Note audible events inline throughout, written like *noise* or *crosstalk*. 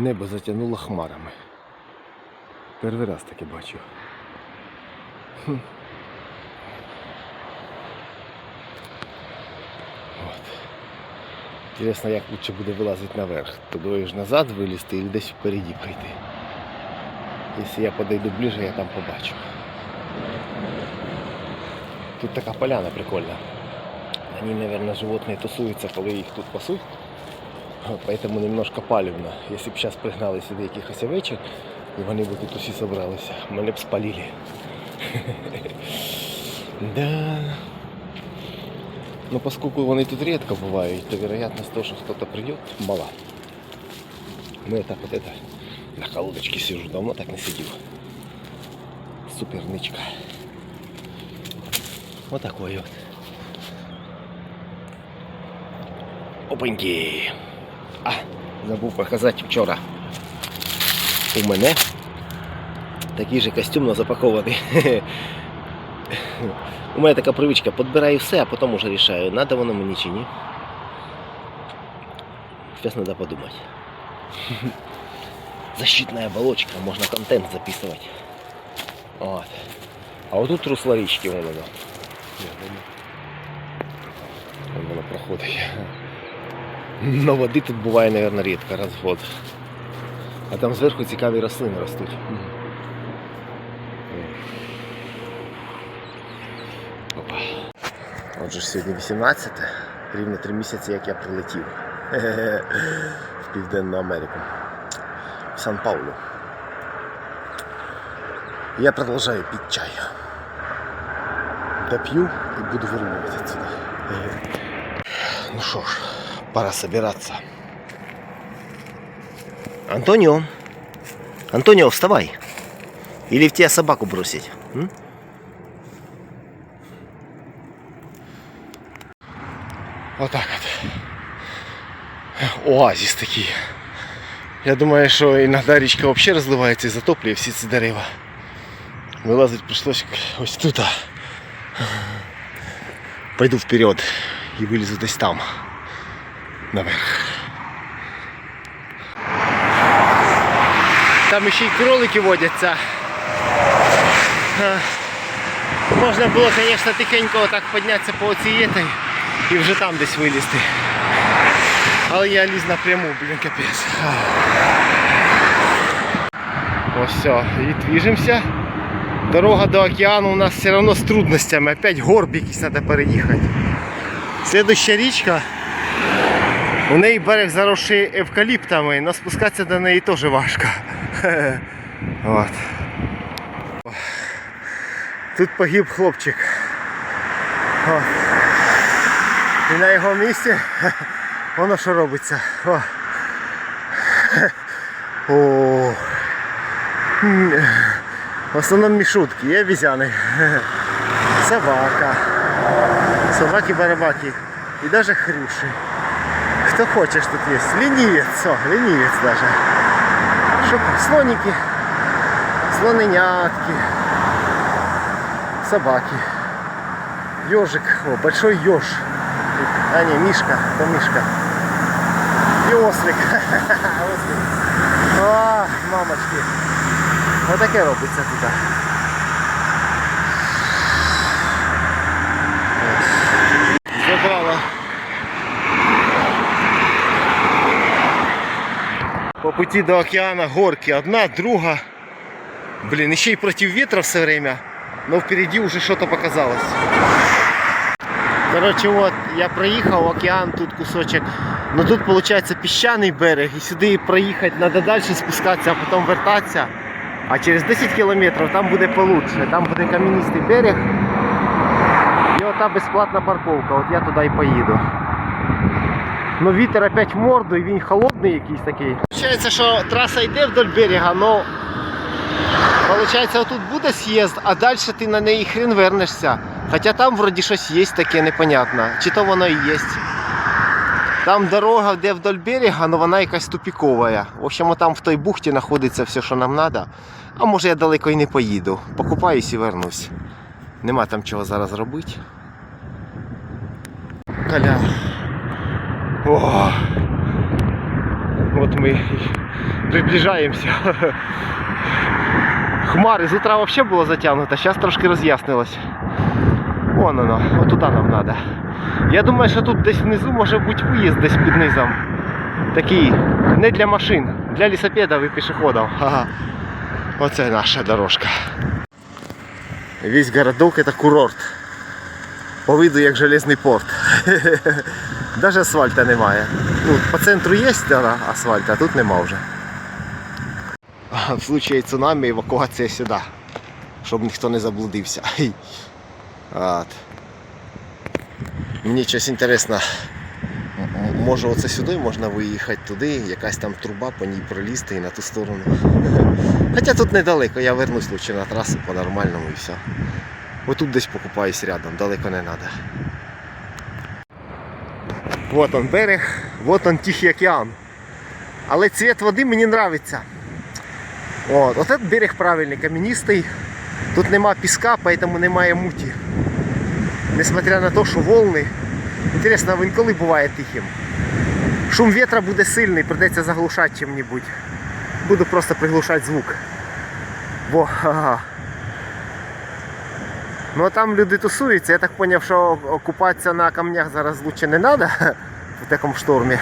Небо затягнуло хмарами. Перший раз таке бачу. Хм. От. Інтересно, як лучше буде вилазити наверх. Туди ж назад вилізти і десь впереді прийти. Якщо я подойду ближе, я там побачу. Тут така поляна прикольна. На ней, наверное, животные тусуются, коли їх тут пасуть. Вот, Поэтому немножко палевно. Если б сейчас пригнали сюди якихось овечок, і вони б тут усі зібралися, мене б спалили. *laughs* Да. Но поскольку вони тут редко бувають, то вероятность того, что кто-то придет, мала. Ну я так вот это на колодочке сижу, давно так не сидел. Супер нычка. Вот такой вот. Опаньки. А, забув показати вчора. У мене такий же костюм, запакований. *laughs* У мене така привичка, підбираю все, а потім уже рішаю, надо воно мені чи ні. Сейчас надо подумать. *laughs* Защитная оболочка, можно контент записывать. Вот. А вот тут русло річки вон воно. Вон воно проходить. *laughs* *laughs* Но води тут буває, мабуть, рідко, раз в год. А там зверху цікаві рослини ростуть. Опа. Отже сьогодні 18, рівно 3 місяці, як я прилетів *laughs* в Південну Америку, в Сан-Паулу. Я продовжую пить чай. Допью и буду вырубывать отсюда. Ну что ж, пора собираться. Антонио, Антонио, вставай. Или в тебя собаку бросить? м? Вот так вот. Оазис такий. Я думаю, що іноді річка взагалі розливається і затоплює всі ці дерева. Вилазить прийшлось ось тут. Пойду вперед і вилізу десь там. Наверх. Там ще й кролики водяться. Можна було, звісно, тихенько отак піднятися по оцій єтай і вже там десь вилізти. Але я ліз напряму, блін, капець. Ось все, і движемося. Дорога до океану у нас все одно з трудностями. Опять горб якийсь треба переїхати. Слідуща річка. У неї берег заросший евкаліптами, але спускатися до неї теж важко. *laughs* От. Тут погиб хлопчик. О. І на його місці *laughs* воно що робиться. О. *laughs* О. В основному мішутки, є візяни. Собака. Собаки-барабаки. І навіть хрюші. Хто хочеш тут є. Лінівець, о, лінівець даже. Що? Слоники, слоненятки, собаки. Ежик, о, большой еж. А не, мишка, то мишка. И ослик. *laughs* ослик. О, мамочки. Отаке робиться тут. Забрала. По пути до океана горки. Одна, друга. Блин, еще и против ветра все время. Но впереди уже что-то показалось. Короче, вот я проїхав океан, тут кусочок. Ну тут виходить піщаний берег, і сюди проїхати треба далі спускатися, а потім вертатися. А через 10 кілометрів там буде получше, там буде кам'янистий берег. І ота безплатна парковка, от я туди і поїду. Ну вітер опять в морду і він холодний якийсь такий. Получається, що траса йде вдоль берега, но Получається, отут буде з'їзд, а далі ти на неї хрен вернешся. Хоча там вроді щось є таке непонятно. Чи то воно і є. Там дорога йде вдоль берега, але вона якась тупікова. В общем, там в той бухті знаходиться все, що нам треба. А може я далеко і не поїду. Покупаюсь і вернусь. Нема там чого зараз робити. Каля. О! От ми приближаємося. Хмари з утра взагалі було затягнуто, зараз трошки роз'яснилось. Вон воно, отуда нам треба. Я думаю, що тут десь внизу може бути виїзд десь під низом. Такий не для машин, для лісопедів і пішоходів. Ага. Оце наша дорожка. Весь городок это курорт. По виду як железний порт. *laughs* Даже асфальта немає. Ну, по центру є асфальт, а тут нема вже. В случае цунамі евакуація сюди. Щоб ніхто не заблудився. От. Мені щось інтересно. Може оце сюди можна виїхати туди, якась там труба по ній пролізти і на ту сторону. *laughs* Хоча тут недалеко, я вернусь лучше на трасу по-нормальному і все. Отут десь покупаюсь рядом, далеко не треба. Вот он берег, вот он Тихий океан. Але цвет води мені подобається. От, от этот берег правильний, кам'янистий. Тут нема піска, поэтому немає муті. Несмотря на те, що волни. Інтересно, він коли буває тихим? Шум вітра буде сильний, придеться заглушати чим-небудь. Буду просто приглушати звук. Во, ага. Ну а там люди тусуються, я так зрозумів, що купатися на камнях зараз лучше не треба *laughs* в такому штормі.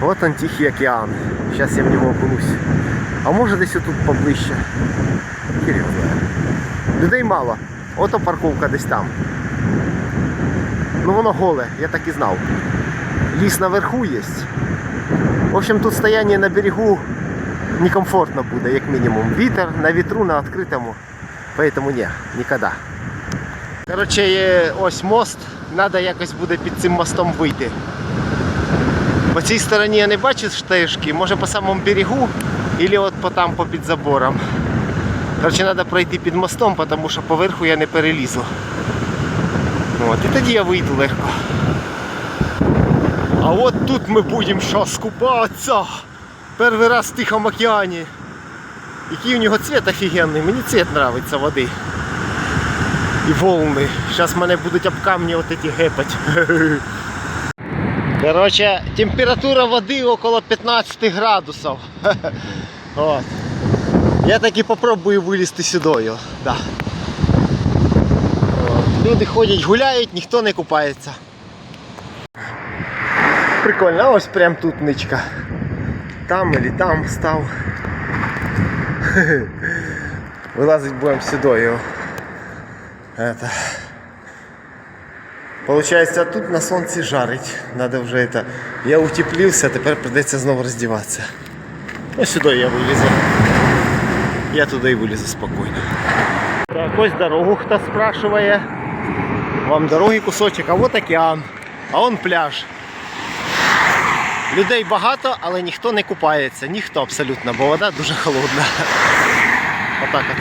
Вот он Тихий океан. Сейчас я в него окунусь. А може десь тут поближче. Його. Людей мало. Ото парковка десь там. Ну воно голе, я так і знав. Ліс наверху є. В общем, тут стояние на берегу некомфортно буде, як мінімум. Вітер на вітру на відкритому. Поэтому ні, ніколи. Коротше, ось мост, треба якось буде під цим мостом вийти. По цій стороні я не бачу стежки, може по самому берегу, або от по там по під забором. Коротше, треба пройти під мостом, тому що поверху я не перелізу. От, і тоді я вийду легко. А от тут ми будемо що скупатися. Перший раз в Тихому океані. Який у нього цвет офігенний, мені цвет подобається води. І волни. Зараз мене будуть об камні от эти гепать. *laughs* Короче, температура води около 15 градусів. *laughs* От. Я таки попробую вилізти сюдою. Да. Люди ходять, гуляють, ніхто не купається. Прикольно, ось прям тут ничка. Там или там став. *laughs* Вилазить будемо сюдою. Это. Получається, тут на сонці жарить. Надо вже это. Я утеплився, тепер придеться знову роздіватися. Ну сюди я вилізу. Я туди і вилізу спокійно. Так, ось дорогу хто спрашиває. Вам дороги кусочок, а от океан, а он пляж. Людей багато, але ніхто не купається. Ніхто абсолютно, бо вода дуже холодна. Отак от.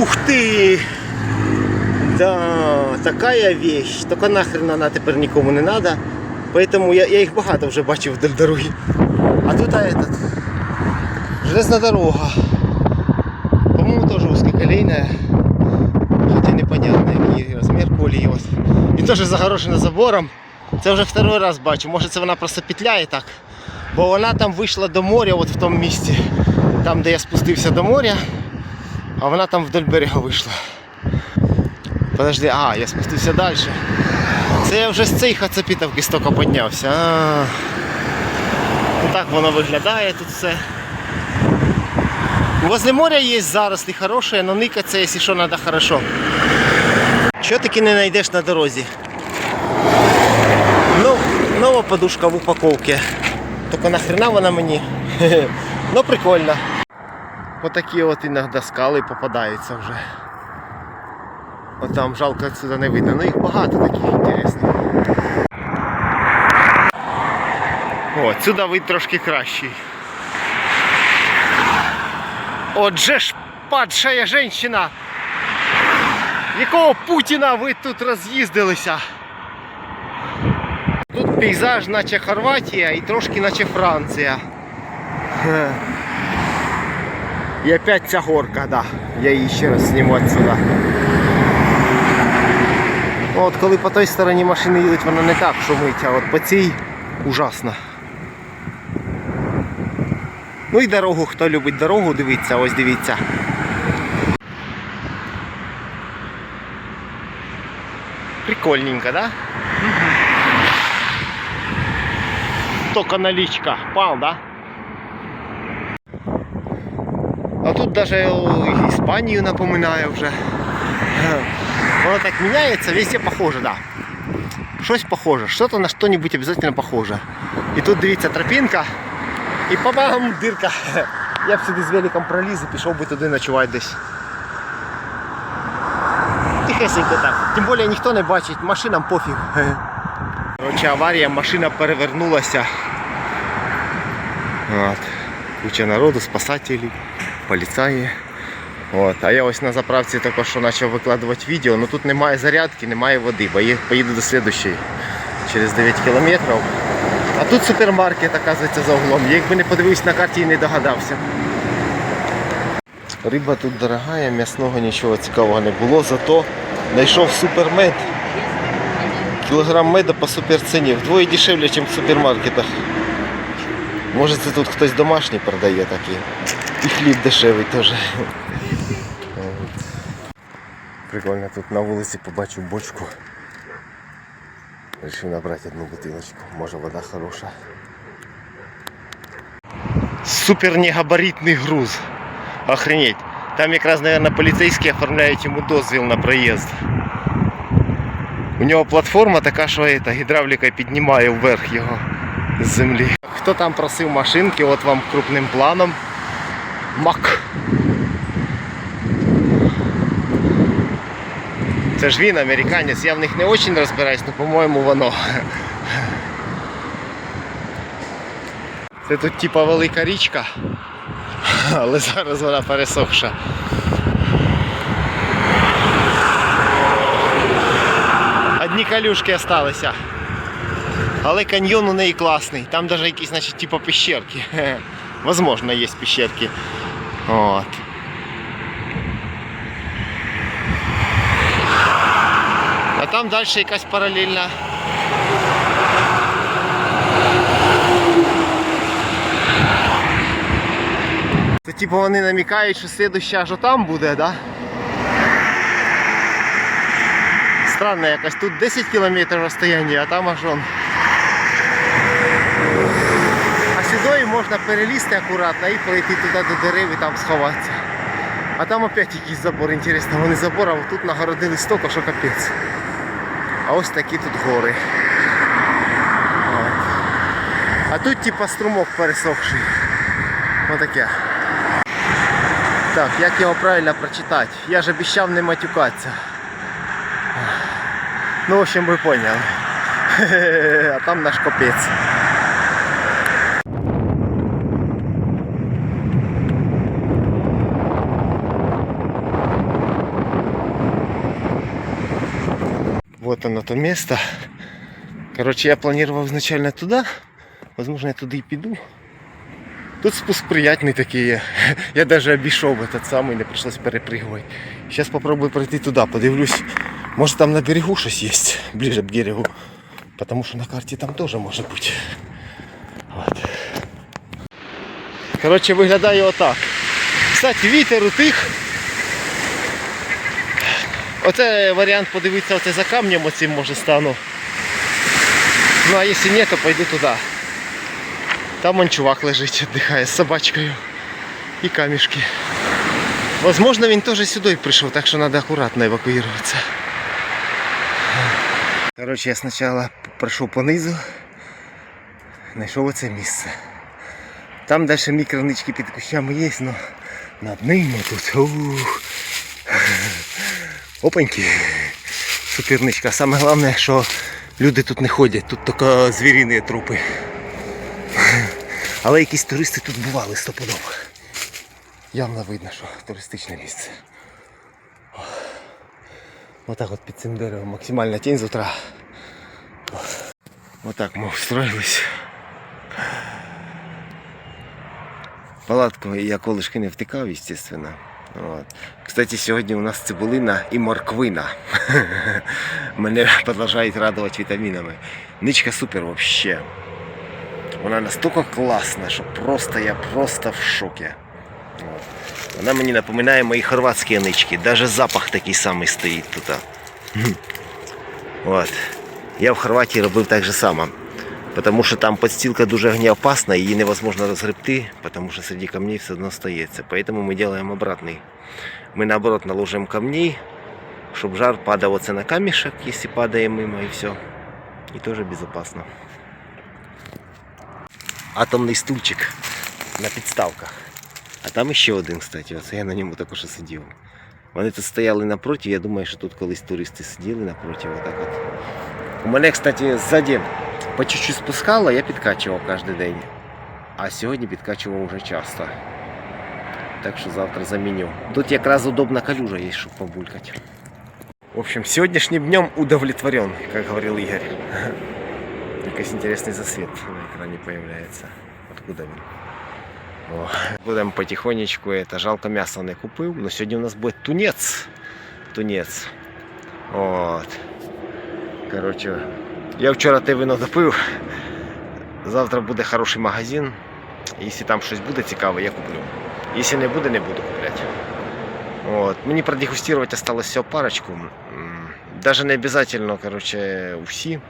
Ух ти! Да, такая вещь. Только нахрен она тепер нікому не надо. Поэтому я, я їх багато вже бачив вдоль дороги. А тут а этот. Железна дорога. По-моему, тоже узкоколейная. Хотя непонятно, який розмір колії. І теж загорожена забором. Це вже второй раз бачу. Може це вона просто петляє так. Бо вона там вийшла до моря, от в тому місці. Там, де я спустився до моря. А вона там вдоль берега вийшла. Подожди, а, я спустився далі. Це я вже з цієї хацапітовки стільки піднявся. А. Ну так воно виглядає тут все. Возле моря є зарослі хороші, але никаться, якщо що, треба хорошо. Чого таки не знайдеш на дорозі? Нова подушка в упаковці. Тільки нахрена вона мені. *laughs* Ну прикольно. Отакі от іноді скали попадаються вже. От там жалко отсюда не видно. Ну їх багато таких інтересних. О, сюди вид трошки кращий. Отже ж падшая жінка. Якого Путіна ви тут роз'їздилися? Пейзаж наче Хорватія і трошки наче Франція. І опять ця горка, да. Я її ще раз зніму отсюда. От коли по той стороні машини їдуть, вона не так шумить, а от по цій ужасно. Ну і дорогу, хто любить дорогу, дивіться, ось дивіться. Прикольненько, да? Только наличка. Пал, да? А тут даже о, Іспанію напоминає вже. Воно так міняється, везде похоже, да. Щось похоже, що-то на що-нибудь обязательно похоже. І тут дивіться тропінка. І пабам, дирка. Я б сюди з великом проліз і пішов би туди ночувати десь. Тихесенько так. Тим більше ніхто не бачить, машинам пофіг. Коротше, аварія, машина перевернулася. От. Куча народу, спасателі, поліцаї. От. А я ось на заправці тільки що почав викладувати відео, але тут немає зарядки, немає води, бо я поїду до слідущої через 9 кілометрів. А тут супермаркет, оказується, за углом. Я якби не подивився на карті і не догадався. Риба тут дорога, м'ясного нічого цікавого не було, зато знайшов супермед. Кілограм меда по суперціні. Вдвоє дешевле, ніж в супермаркетах. Може це тут хтось домашній продає такий. І хліб дешевий теж. Прикольно тут на вулиці побачив бочку. Решив набрати одну бутилочку. Може вода хороша. Супер негабаритний груз. Охренеть. Там якраз, наверное, поліцейські оформляють йому дозвіл на проїзд. У нього платформа така, що гідравліка піднімає вверх його з землі. Хто там просив машинки, от вам крупним планом. Мак. Це ж він, американець, я в них не дуже розбираюсь, але по-моєму воно. Це тут типа велика річка, але зараз вона пересохша. Одні калюшки залишилися. Але каньйон у неї класний. Там навіть якісь, значить, типа пещерки. *laughs* Возможно, є пещерки. От. А там далі якась паралельна. Це типу вони намікають, що слідуща аж там буде, да? Странно якось. Тут 10 кілометрів розстояння, а там аж он. Сюди можна перелізти акуратно і пройти туди до дерев і там сховатися. А там опять якийсь забор, інтересно, вони забор, а тут нагородили столько, що капець. А ось такі тут гори. А тут типа струмок пересохший. Отаке. Так, як його правильно прочитати? Я ж обіцяв не матюкатися. Ну, в общем, ви поняли. *laughs* А там наш капець. Вот оно то место. Короче, я планировал изначально туда. Возможно, я туда и піду. Тут спуск приятный такие. *laughs* Я даже обійшов этот самый, не пришлось перепрыгивать. Сейчас попробую пройти туда, подивлюсь. Может там на берегу щось есть, *laughs* ближе к берегу. Потому что на карте там тоже может быть. Вот. Короче, виглядає отак. Кстати, вітер утих. Оце варіант подивитися оце за камнем оцим може стану. Ну а якщо ні, то пойду туди. Там он чувак лежить, віддихає з собачкою і камішки. Возможно, він теж сюди прийшов, так що треба акуратно евакуюватися. Коротше, я спочатку пройшов понизу, знайшов оце місце. Там далі мікронички під кущами є, але над ними тут. Ух. Опаньки. Суперничка. Саме головне, що люди тут не ходять, тут тільки звіріні трупи. Але якісь туристи тут бували стопудово. Явно видно, що туристичне місце. Отак от під цим деревом максимальна тінь з утра. Отак ми встроїлись. Палатку я колишки не втикав, естественно. От. Кстати, сьогодні у нас цибулина і морквина. *laughs* Мене продовжують радувати вітамінами. Ничка супер вообще. Вона настільки класна, що просто я просто в шокі. От. Вона мені напоминає мої хорватські нички. Даже запах такий самий стоїть тут. *laughs* От. Я в Хорватії робив так же само. Потому що там подстилка дуже огнеопасна, її невозможно розгребти, потому що серед камней все одно стається. Поэтому ми делаем обратный. Ми наоборот наложим камней, щоб жар падав оце на камішек, якщо падає мимо і все. І теж безопасно. Атомний стульчик на підставках. А там ще один, кстати, оце я на ньому також сидів. Вони тут стояли напроти, я думаю, що тут колись туристи сиділи напроти. Отак от. У мене, кстати, ззаді по чуть-чуть спускало, я підкачував кожен день. А сьогодні підкачував вже часто. Так що завтра заміню. Тут якраз удобна калюжа є, щоб побулькати. В общем, сегодняшним днем удовлетворен, как говорил Игорь. *laughs* Якийсь интересный засвет на экране появляется. Откуда він? О, будемо потихонечку. Это жалко м'яса не купив, но сьогодні у нас буде тунець. Тунець. От. Короче, я вчора те вино допив. Завтра буде хороший магазин. Якщо там щось буде цікаве, я куплю. Якщо не буде, не буду купляти. Вот. Мені продегустировать осталось парочку. Даже не обязательно, короче, усі.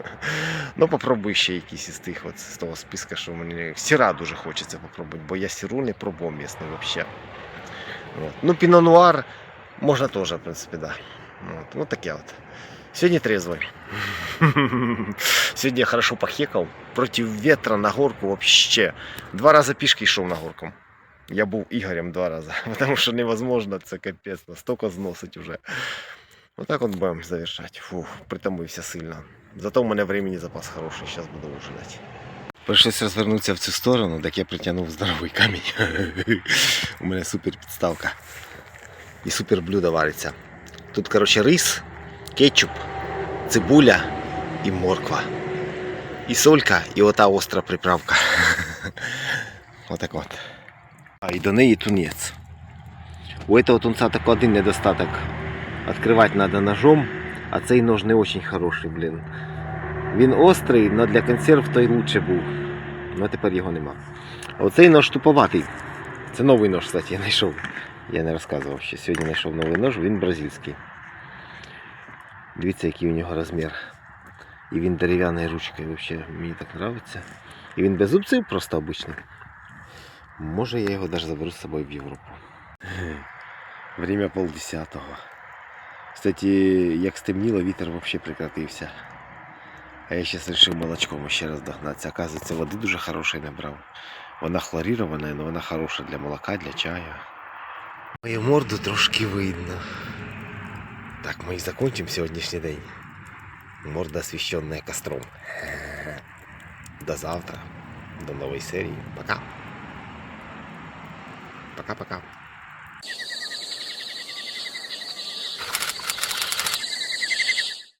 *laughs* ну попробуй ще якісь із тих от, з того списка, що мені сіра дуже хочеться попробувати, бо я сіру не пробував місний вообще. Вот. Ну, піно нуар можна теж, в принципі, да. Вот. Вот таке от. Сьогодні трезвий. *laughs* Сьогодні я хорошо похекав. Проти ветра на горку вообще. Два рази пішки йшов на горку. Я був Ігорем два рази, *laughs* тому що невозможно, це капець, настільки зносить уже. Отак от будемо завершати. Фух, притомився сильно. Зато в мене времени запас хороший, зараз буду ужинати. Прийшлося розвернутися в цю сторону, так я притягнув здоровий камінь. *laughs* У мене супер підставка. І супер блюдо вариться. Тут, коротше, рис, кетчуп, цибуля і морква. І солька, і ота остра приправка. *laughs* Отак от. А і до неї тунець. У этого тунца такой один недостаток. Открывать надо ножом, а цей нож не очень хороший, блін. Він острий, але для консерв той лучше був. Ну тепер його нема. А оцей нож туповатий. Це новий нож, кстати, я знайшов. Я не розказував ще. Сьогодні знайшов новий нож, він бразильський. Дивіться, який у нього розмір. І він дерев'яною ручкою, взагалі мені так подобається. І він без зубців просто обичний. Може я його навіть заберу з собою в Європу. Время полдесятого. Кстати, як стемніло, вітер взагалі прекратився. А я зараз вирішив молочком ще раз догнатися. Оказується, води дуже хорошої набрав. Вона хлорирована, але вона хороша для молока, для чаю. Мою морду трошки видно. Так, ми і закончимо сьогоднішній день. Морда освещенная костром. *laughs* До завтра. До новой серии. Пока. Пока-пока.